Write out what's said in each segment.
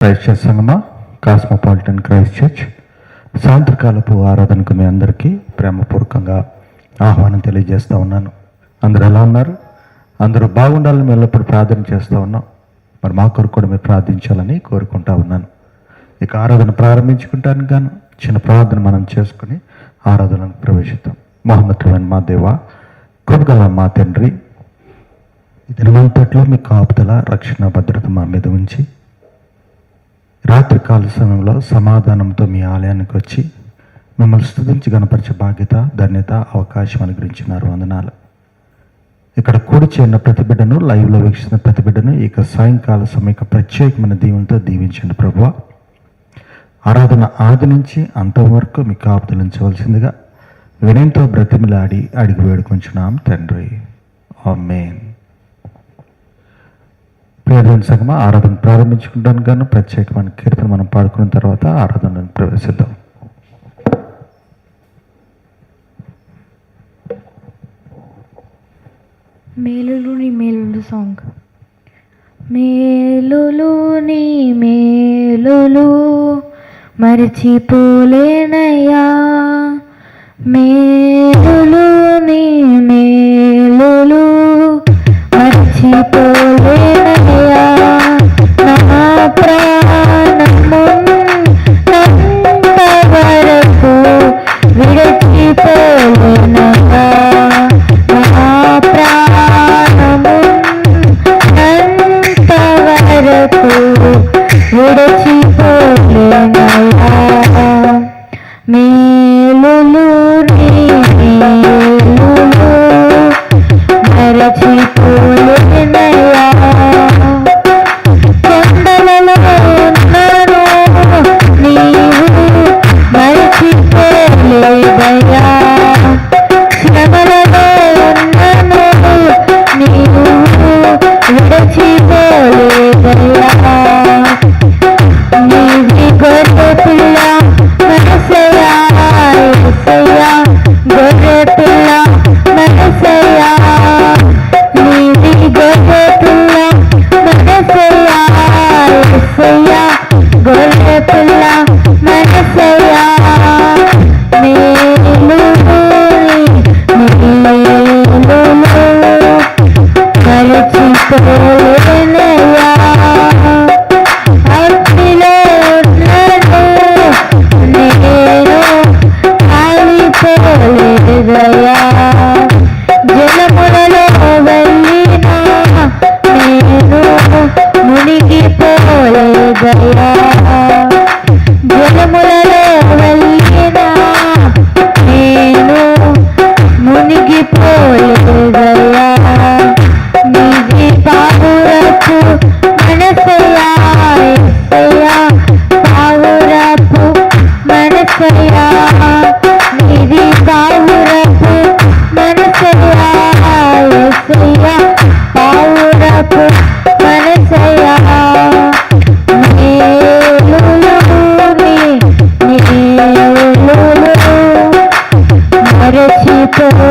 Christ Church సంగమ cosmopolitan Christ Church. సాయంత్రకాలపు ఆరాధనకు మీ అందరికీ ప్రేమపూర్వకంగా ఆహ్వానం తెలియజేస్తూ ఉన్నాను. అందరు ఎలా ఉన్నారు? అందరూ బాగుండాలని మేము ఎల్లప్పుడు ప్రార్థన చేస్తూ ఉన్నాం. మరి మా కొరకు కూడా మీరు ప్రార్థించాలని కోరుకుంటా ఉన్నాను. ఇక ఆరాధన ప్రారంభించుకుంటానికి గాను చిన్న ప్రార్థన మనం చేసుకుని ఆరాధనకు ప్రవేశిద్దాం. మహోన్నతమైన మా దేవ కృపగల మా తండ్రి ఈ దినమంతట్లో మీ కాపుదల రక్షణ భద్రత మా మీద ఉంచి రాత్రికాల సమయంలో సమాధానంతో మీ ఆలయానికి వచ్చి మిమ్మల్ని స్థుతించి గణపరిచే బాధ్యత ధన్యత అవకాశం అనుగ్రహించినారు. వందనాలు. ఇక్కడ కూడి చేరిన ప్రతి బిడ్డను లైవ్లో వీక్షిస్తున్న ప్రతి బిడ్డను ఇక సాయంకాల సమయక ప్రత్యేకమైన దీవులతో దీవించండి ప్రభువ. ఆరాధన ఆది నుంచి అంతవరకు మీ కాపుదలించవలసిందిగా వినయంతో బ్రతిమిలాడి అడిగి వేడుకొంచున్నాం తండ్రి. ఆమేన్. ప్రియదేవుని సంగమ ఆరాధన ప్రారంభించుకుంటాను గాను ప్రత్యేకమైన కీర్తన మనం పాడుకున్న తర్వాత ఆరాధనను ప్రవేశిద్దాం. మేలులు నీ మేలులు సాంగ్. మేలులు నీ మేలులు మరిచిపోలేనయ్యా. మేలులు నీ మేలులు మరిచిపో Bye.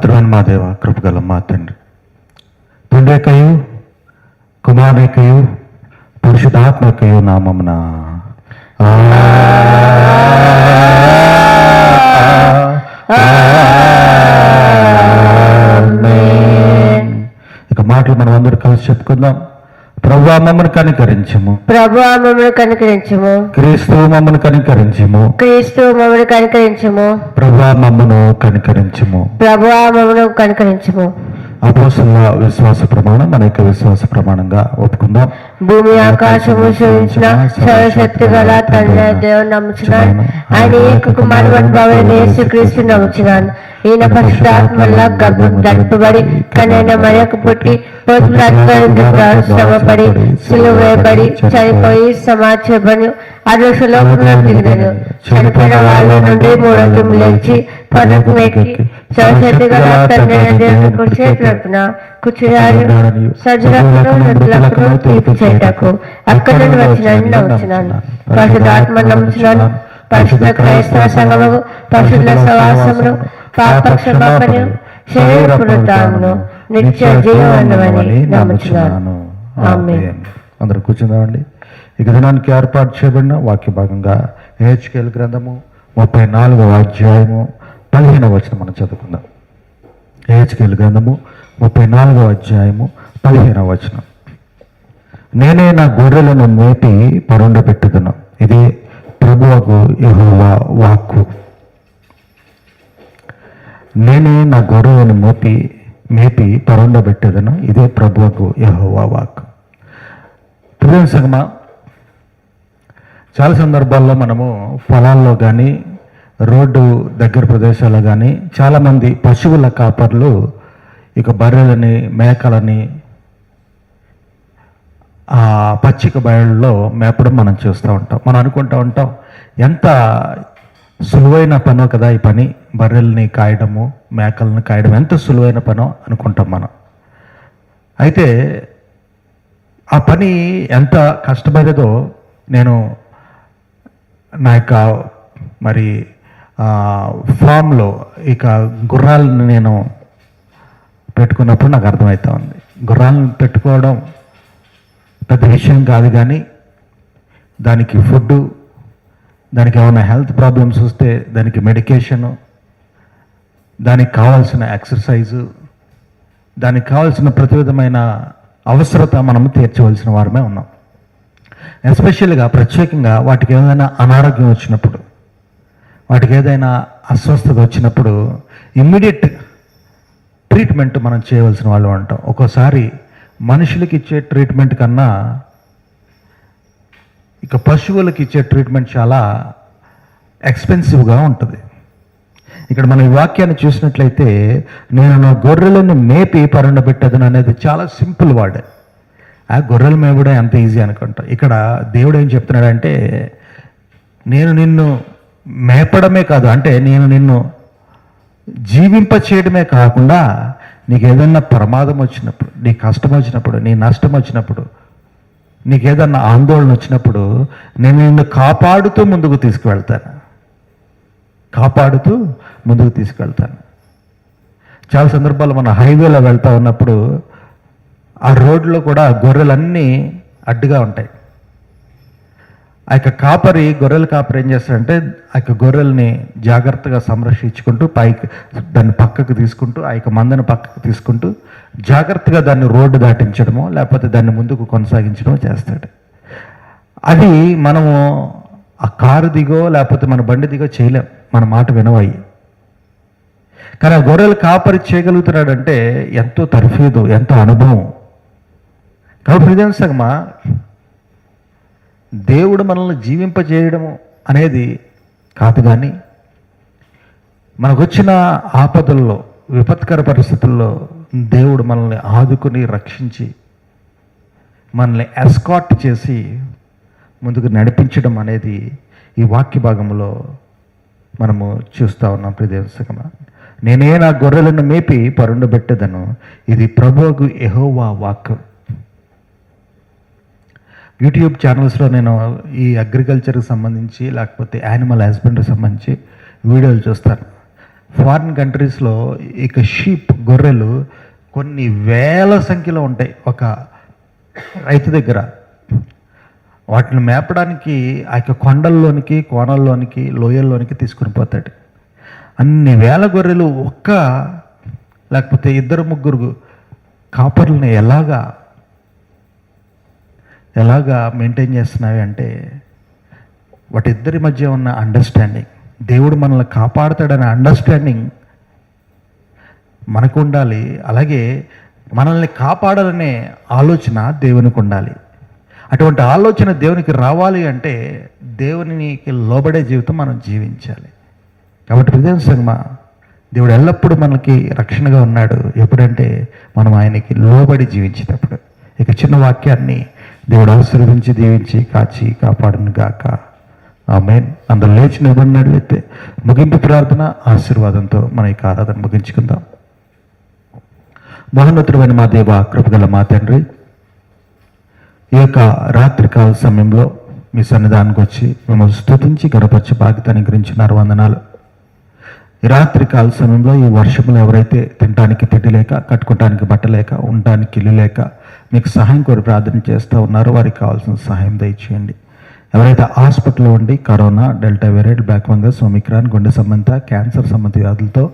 మహోన్నతుడైన మా దేవ కృపగల మా తండ్రి. తండ్రికయు కుమారునికయు పురుషుధాత్మకయు నామమున. ఇక మాటలు మనం అందరూ కలిసి చెప్పుకుందాం. ప్రభు మమ్మల్ని కనికరించము. ప్రభు మమ్మల్ని కనుకరించము. క్రీస్తు మమ్మల్ని కనికరించము. క్రీస్తు మమ్మల్ని కనుకరించము. ప్రభు మమ్మను కనికరించము. ప్రభు మమ్మల్ని కనుకరించము. అపోసల విశ్వాస ప్రమాణం మన యొక్క విశ్వాస ప్రమాణంగా ఒప్పుకుందాం. భూమి ఆకాశము సూచించిన సర్వశక్తి గల తండ్రి దేవుని నమ్ముచున్నాను ఆయన ఏక కుమారుడు భవన యేసుక్రీస్తు నమ్ముచున్నాను ఈయన పరిశుద్ధాత్మల్లా గర్భం ధరింపబడి కనైన మరొక పుట్టి శ్రమపడి సిలువ వేయబడి చనిపోయి సమాచారపడి అదృశలో పునరుద్ధరించను చనిపోయిన వాళ్ళ నుండి మూడొంతులు లేచి పదకు ఎక్కి దేవుని కుడి అక్కడ నమ్ముచున్నాను. పరిశుద్ధ క్రైస్తవ పరిశుద్ధ సవాసమును పాప శరీర పునరుద్ధానమును నిత్య జీవనమని నమ్ముచున్నాను. అందరూ కూర్చుందామండి. దినానికి ఏర్పాటు చేయబడిన వాక్య భాగంగా హెచ్కేల్ గ్రంథము ముప్పై నాలుగవ అధ్యాయము పదిహేనవ వచనం మనం చదువుకుందాం. ఏహెచ్కేలు గ్రంథము ముప్పై నాలుగవ అధ్యాయము పదిహేనవ వచనం. నేనే నా గొర్రెలను మేపి పరుండబెట్టుదును ఇది ప్రభువకు యహోవా వాక్కు. నేనే నా గొర్రెలను మోపి మేపి పరుండబెట్టేదను ఇదే ప్రభువుకు యహోవా వాక్ ప్రియం సంగమ చాలా సందర్భాల్లో మనము పొలాల్లో కానీ రోడ్డు దగ్గర ప్రదేశాల్లో కానీ చాలామంది పశువుల కాపర్లు ఇక బర్రెలని మేకలని ఆ పచ్చిక బయళ్ళలో మేపడం మనం చూస్తూ ఉంటాం. మనం అనుకుంటూ ఉంటాం ఎంత సులువైన పనో కదా ఈ పని? బర్రెల్ని కాయడము మేకలను కాయడం ఎంత సులువైన పనో అనుకుంటాం మనం. అయితే ఆ పని ఎంత కష్టపడేదో నేను నా యొక్క మరి ఫామ్లో ఇక గుర్రాలను నేను పెట్టుకున్నప్పుడు నాకు అర్థమవుతా ఉంది. గుర్రాలను పెట్టుకోవడం పెద్ద విషయం కాదు కానీ దానికి ఫుడ్ దానికి ఏమైనా హెల్త్ ప్రాబ్లమ్స్ వస్తే దానికి మెడికేషను దానికి కావాల్సిన ఎక్సర్సైజు దానికి కావాల్సిన ప్రతి విధమైన అవసరత మనము తీర్చవలసిన వారమే ఉన్నాం. ఎస్పెషల్గా ప్రత్యేకంగా వాటికి ఏదైనా అనారోగ్యం వచ్చినప్పుడు వాటికి ఏదైనా అస్వస్థత వచ్చినప్పుడు ఇమ్మీడియట్ ట్రీట్మెంట్ మనం చేయవలసిన వాళ్ళు ఉంటాం. ఒక్కోసారి మనుషులకి ఇచ్చే ట్రీట్మెంట్ కన్నా ఇక పశువులకి ఇచ్చే ట్రీట్మెంట్ చాలా ఎక్స్పెన్సివ్గా ఉంటుంది. ఇక్కడ మనం ఈ వాక్యాన్ని చూసినట్లయితే నేను నా గొర్రెలను మేపి పరుండబెట్టదను అనేది చాలా సింపుల్ వర్డ్. ఆ గొర్రెలు మేపడం ఎంత ఈజీ అనుకుంటా. ఇక్కడ దేవుడు ఏం చెప్తున్నాడంటే నేను నిన్ను మేపడమే కాదు అంటే నేను నిన్ను జీవింప చేయడమే కాకుండా నీకు ఏదన్నా ప్రమాదం వచ్చినప్పుడు నీ కష్టం వచ్చినప్పుడు నీ నష్టం వచ్చినప్పుడు నీకు ఏదన్నా ఆందోళన వచ్చినప్పుడు నేను నిన్ను కాపాడుతూ ముందుకు తీసుకువెళ్తాను. కాపాడుతూ ముందుకు తీసుకెళ్తాను చాలా సందర్భాలు మన హైవేలో వెళ్తా ఉన్నప్పుడు ఆ రోడ్లో కూడా గొర్రెలన్నీ అడ్డుగా ఉంటాయి. ఆ యొక్క కాపరి గొర్రెల కాపరి ఏం చేస్తాడంటే ఆ యొక్క గొర్రెల్ని జాగ్రత్తగా సంరక్షించుకుంటూ పైకి దాన్ని పక్కకు తీసుకుంటూ ఆ యొక్క మందను పక్కకు తీసుకుంటూ జాగ్రత్తగా దాన్ని రోడ్డు దాటించడమో లేకపోతే దాన్ని ముందుకు కొనసాగించడమో చేస్తాడు. అది మనము ఆ కారు దిగో లేకపోతే మన బండి దిగో చేయలేం. మన మాట వినవయ్యి. కానీ ఆ గొర్రెలు కాపరి చేయగలుగుతున్నాడంటే ఎంతో తర్ఫీదు ఎంతో అనుభవం. కాబట్టి ఇదేం సగమా దేవుడు మనల్ని జీవింపజేయడము అనేది కాదు కానీ మనకు వచ్చిన ఆపదల్లో విపత్కర పరిస్థితుల్లో దేవుడు మనల్ని ఆదుకుని రక్షించి మనల్ని ఎస్కాట్ చేసి ముందుకు నడిపించడం అనేది ఈ వాక్య భాగంలో మనము చూస్తూ ఉన్నాం. ప్రియదేవసకమ నేనే నా గొర్రెలను మేపి పరుండబెట్టదను. ఇది ప్రభువుకు ఎహోవా వాక్యం యూట్యూబ్ ఛానల్స్లో నేను ఈ అగ్రికల్చర్కి సంబంధించి లేకపోతే యానిమల్ హస్బెండ్కి సంబంధించి వీడియోలు చూస్తాను. ఫారిన్ కంట్రీస్లో ఇక షీప్ గొర్రెలు కొన్ని వేల సంఖ్యలో ఉంటాయి ఒక రైతు దగ్గర. వాటిని మేపడానికి ఆ యొక్క కొండల్లోనికి కోణల్లోనికి లోయల్లోనికి తీసుకుని పోతాడు. అన్ని వేల గొర్రెలు ఒక్క లేకపోతే ఇద్దరు ముగ్గురు కాపర్లని ఎలాగా ఎలాగా మెయింటైన్ చేస్తున్నావి అంటే వాటిద్దరి మధ్య ఉన్న అండర్స్టాండింగ్ దేవుడు మనల్ని కాపాడుతాడనే అండర్స్టాండింగ్ మనకు ఉండాలి. అలాగే మనల్ని కాపాడాలనే ఆలోచన దేవునికి ఉండాలి. అటువంటి ఆలోచన దేవునికి రావాలి అంటే దేవునికి లోబడే జీవితం మనం జీవించాలి. కాబట్టి హృదయం సంగమ దేవుడు ఎల్లప్పుడూ మనకి రక్షణగా ఉన్నాడు. ఎప్పుడంటే మనం ఆయనకి లోబడి జీవించేటప్పుడు. ఇక చిన్న వాక్యాన్ని దేవుడు ఆశీర్వదించి దీవించి కాచి కాపాడును గాక. ఆమెన్. అందరూ లేచి నిలబడినట్లయితే ముగింపు ప్రార్థన ఆశీర్వాదంతో మన యొక్క ఆరాధన ముగించుకుందాం. మహోన్నతుడమైన మా దేవ కృపగల మా తండ్రి ఈ యొక్క రాత్రికాల సమయంలో మీ సన్నిధానికి వచ్చి మిమ్మల్ని స్థుతించి గడపరిచి బాధ్యతని గురించినారు వందనాలు. రాత్రికాల రాత్రి కాల సమయంలో ఈ వర్షంలో ఎవరైతే తినడానికి తిండి లేక కట్టుకోవడానికి బట్ట లేక ఉండడానికి ఇల్లు లేక మీకు సహాయం కోరి ప్రార్థన చేస్తూ ఉన్నారో. వారికి కావాల్సిన సహాయం దయచేయండి. ఎవరైతే హాస్పిటల్లో ఉండి corona delta variant black fungus omicron గుండె సంబంధ క్యాన్సర్ సంబంధ వ్యాధులతో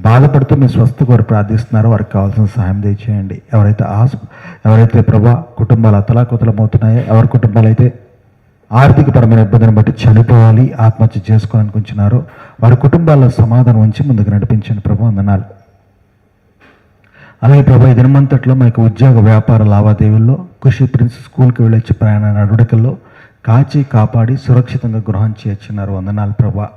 బాధపడుతూ మీ స్వస్థ కోరి ప్రార్థిస్తున్నారో. వారికి కావాల్సిన సహాయం దయచేయండి. ఎవరైతే హాస్ ఎవరైతే ప్రభా కుటుంబాలు అతలాకుతలమవుతున్నాయో ఎవరి కుటుంబాలు అయితే ఆర్థికపరమైన ఇబ్బందిని బట్టి చనిపోవాలి ఆత్మహత్య చేసుకోవాలనుకుంటున్నారో వారి కుటుంబాల్లో సమాధానం ఉంచి ముందుకు నడిపించండి. ప్రభు అందనాలు అలాగే ప్రభా దినమంతట్లో మనకి ఉద్యోగ వ్యాపార లావాదేవీల్లో కృషి ప్రిన్స్ స్కూల్కి వెళ్ళొచ్చి ప్రయాణ నడువడికల్లో కాచి కాపాడి సురక్షితంగా గృహం చేర్చున్నారు. వందనాలు ప్రభా.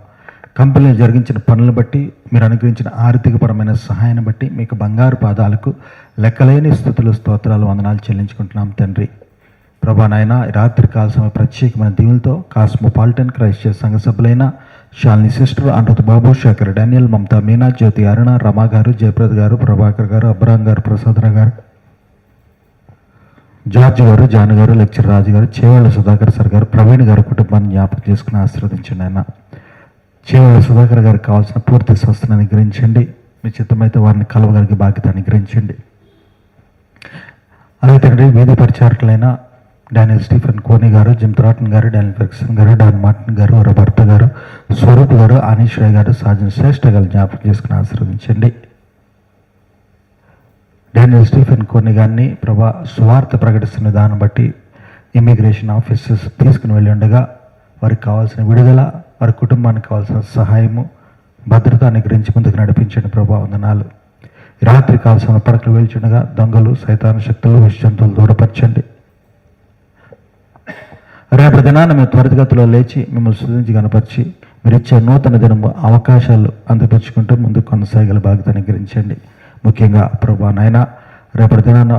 కంపెనీలు జరిగించిన పనులు బట్టి మీరు అనుగ్రహించిన ఆర్థికపరమైన సహాయాన్ని బట్టి మీకు బంగారు పాదాలకు లెక్కలేని స్థుతులు స్తోత్రాలు వందనాలు చెల్లించుకుంటున్నాం తండ్రి. ప్రభా నాయన రాత్రి కాల సమయ ప్రత్యేకమైన దీవులతో కాస్మోపాలిటన్ క్రైస్ట్ సంఘ సభ్యులైన శాలిని సిస్టర్ అనుత బాబు శేఖర్ డానియల్ మమతా మీనా జ్యోతి అరుణ రమా గారు జయప్రద్ గారు ప్రభాకర్ గారు అబ్రాం గారు ప్రసాదర గారు జార్జ్ గారు జాను గారు లెక్చర్ రాజు గారు చేవాళ్ళ సుధాకర్ సార్ గారు ప్రవీణ్ గారు కుటుంబాన్ని జ్ఞాపకం చేసుకుని ఆశీర్వదించండి ఆయన. చేవాళ్ళ సుధాకర్ గారికి కావాల్సిన పూర్తి స్వస్థను అనుగ్రహించండి. మీ చిత్తమైతే వారిని కలవగలిగే బాధ్యత అనుగ్రహించండి. అదే తండ్రి వీధి పరిచారకులైన డానియల్ స్టీఫెన్ కోని గారు జిమ్ త్రాటన్ గారు డానియల్ ఫెర్క్సన్ గారు డాన్ మార్టిన్ గారు వారి భర్త గారు స్వరూప్ గారు అనీష్ రాయ్ గారు సాజన్ శ్రేష్ఠ గారు జ్ఞాపకం చేసుకుని ఆశీర్వదించండి. డానియల్ స్టీఫెన్ కోని గారిని ప్రభా స్వార్థ ప్రకటిస్తున్న దాన్ని బట్టి ఇమిగ్రేషన్ ఆఫీసర్స్ తీసుకుని వెళ్ళి ఉండగా వారికి కావాల్సిన విడుదల వారి కుటుంబానికి కావాల్సిన సహాయము భద్రత అనుగ్రహించి ముందుకు నడిపించండి ప్రభా వందనాలు. రాత్రి కావాల్సిన పడకలు వేల్చుండగా దొంగలు సైతాన శక్తులు విషజంతువులు దూరపరచండి. రేపటి దినాన్ని మేము త్వరితగతిలో లేచి మిమ్మల్ని శుద్ధించి కనపరిచి మీరు ఇచ్చే నూతన దినము అవకాశాలు అందపరుచుకుంటూ ముందుకు కొనసాగల బాధ్యత అనుగ్రహించండి. ముఖ్యంగా ప్రభా నాయన రేపటి దినాన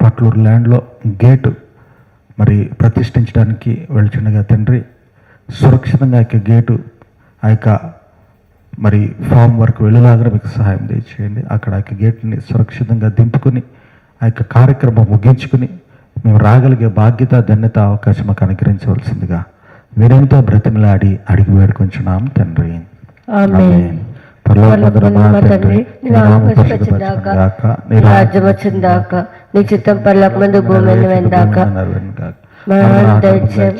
పట్లూరు ల్యాండ్లో గేటు మరి ప్రతిష్ఠించడానికి వెళ్తుండగా తండ్రి సురక్షితంగా ఆ యొక్క గేటు ఆ యొక్క మరి ఫామ్ వరకు వెళ్ళేలాగా మీకు సహాయం దయచేయండి. అక్కడ ఆ యొక్క గేట్ని సురక్షితంగా దింపుకుని ఆ యొక్క కార్యక్రమం ముగించుకుని మేము రాగలిగే బాధ్యత ధన్యత అవకాశం మాకు అనుగ్రహించవలసిందిగా వినయంతో బ్రతిమలాడి అడిగి వేడుకొంచున్నాం తండ్రి. నీ రాజ్యం వచ్చిందాక. నీ చిత్తం పర్లకు ముందు భూమిని వెందాక. నెరవేరుగాక. మనం దయచేయం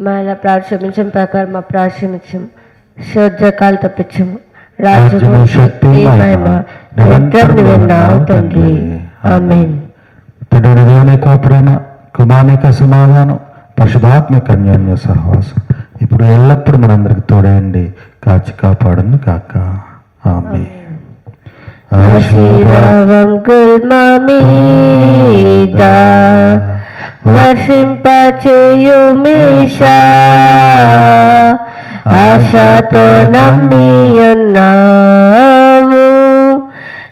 మన ప్రాక్షమించం ప్రకారం మా ప్రాక్షమించం శోధకాలు తప్పించము. రాజ్యము రాజ్యము, శక్తి శక్తి, మహిమ మహిమ నిరంతరం విన్నావు తండ్రి. ఆమెన్. తండ్రి దేవుని ప్రేమ కృమానిక సమాధానం పరిశుధాత్మక అన్యోన్య సహవాసం. ఇప్పుడు ఎల్లప్పుడూ మనందరికి తోడేయండి కాచి కాపాడను కాక ఆమె ఆశీర్వాదం గుల్మ మీద వర్షింపచేయు ఆశతో నమ్మి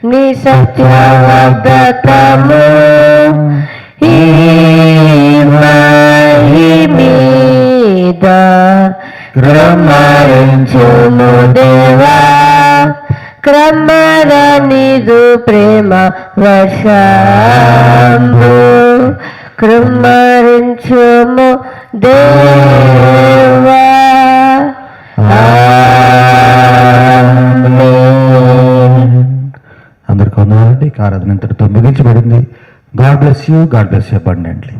నీ సత్యవదతము మీద క్రమరించుము దేవా క్రమరనిదు ప్రేమ వర్షంబు క్రమరించుము దేవా ఆరాధన ఇంతటితో ముగించబడింది God bless you God bless you abundantly